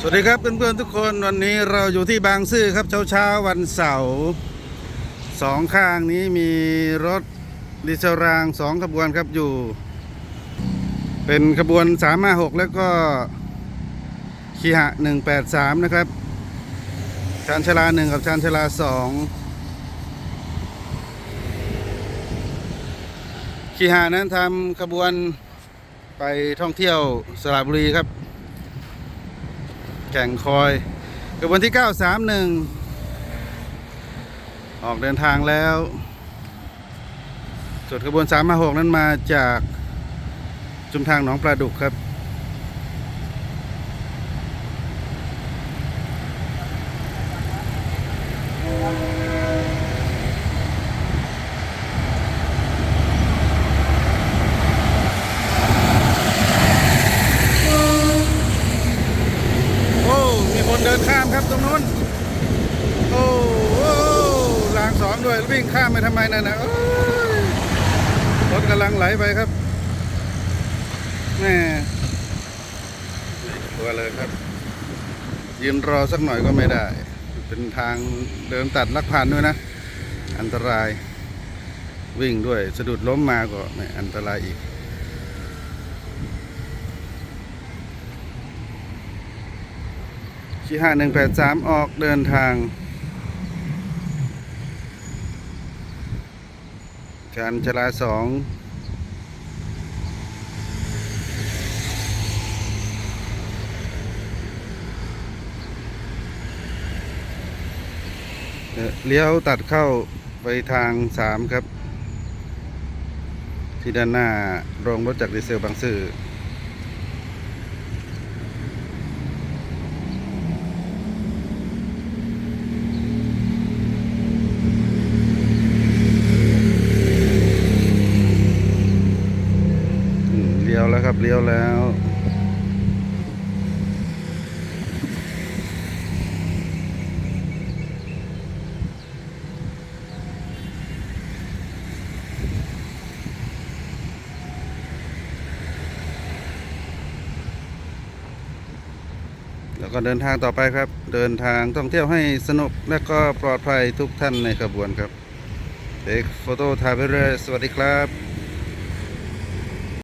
สวัสดีครับเพื่อนๆทุกคนวันนี้เราอยู่ที่บางซื่อครับเช้าเช้าๆวันเสาร์สองข้างนี้มีรถดีเซลรางสองขบวนครับอยู่ เป็นขบวนสามหกแล้วก็คีหะหนึ่งแปดสามนะครับชานชาลาหนึ่งกับชานชาลาสองคีหะนั้นทำขบวนไปท่องเที่ยวสระบุรีครับ แก่งคอยกระบวนที่ 931 ออกเดินทางแล้ว ส่วนขบวน 356 นั้นมาจากจุมทางหนองปลาดุกครับ โอ้ มีคนเดินข้าม ครับตรงนู้น โอ้โอ้รางสองด้วยวิ่งข้ามไปทำไมนั่นนะโอ้ยรถกำลังไหลไปครับแม่ตัวเลยครับ ยืนรอสักหน่อยก็ไม่ได้ เป็นทางเดินตัดลักพันด้วยนะ อันตรายวิ่งด้วยสะดุดล้มมาก็ไม่อันตรายอีก ที่ห้าหนึ่งแปดสามออกเดินทางชานชลาสองเอ่อเลี้ยวตัดเข้าไปทางสามครับ ที่ด้านหน้าโรงรถจักรดีเซลบางซื่อ เลี้ยวแล้วครับเลี้ยวแล้วแล้วก็เดินทางต่อไปครับ เดินทางท่องเที่ยวให้สนุกและก็ปลอดภัยทุกท่านในขบวนครับเด็กโฟโต้ถ่ายไปเรื่อยสวัสดีครับ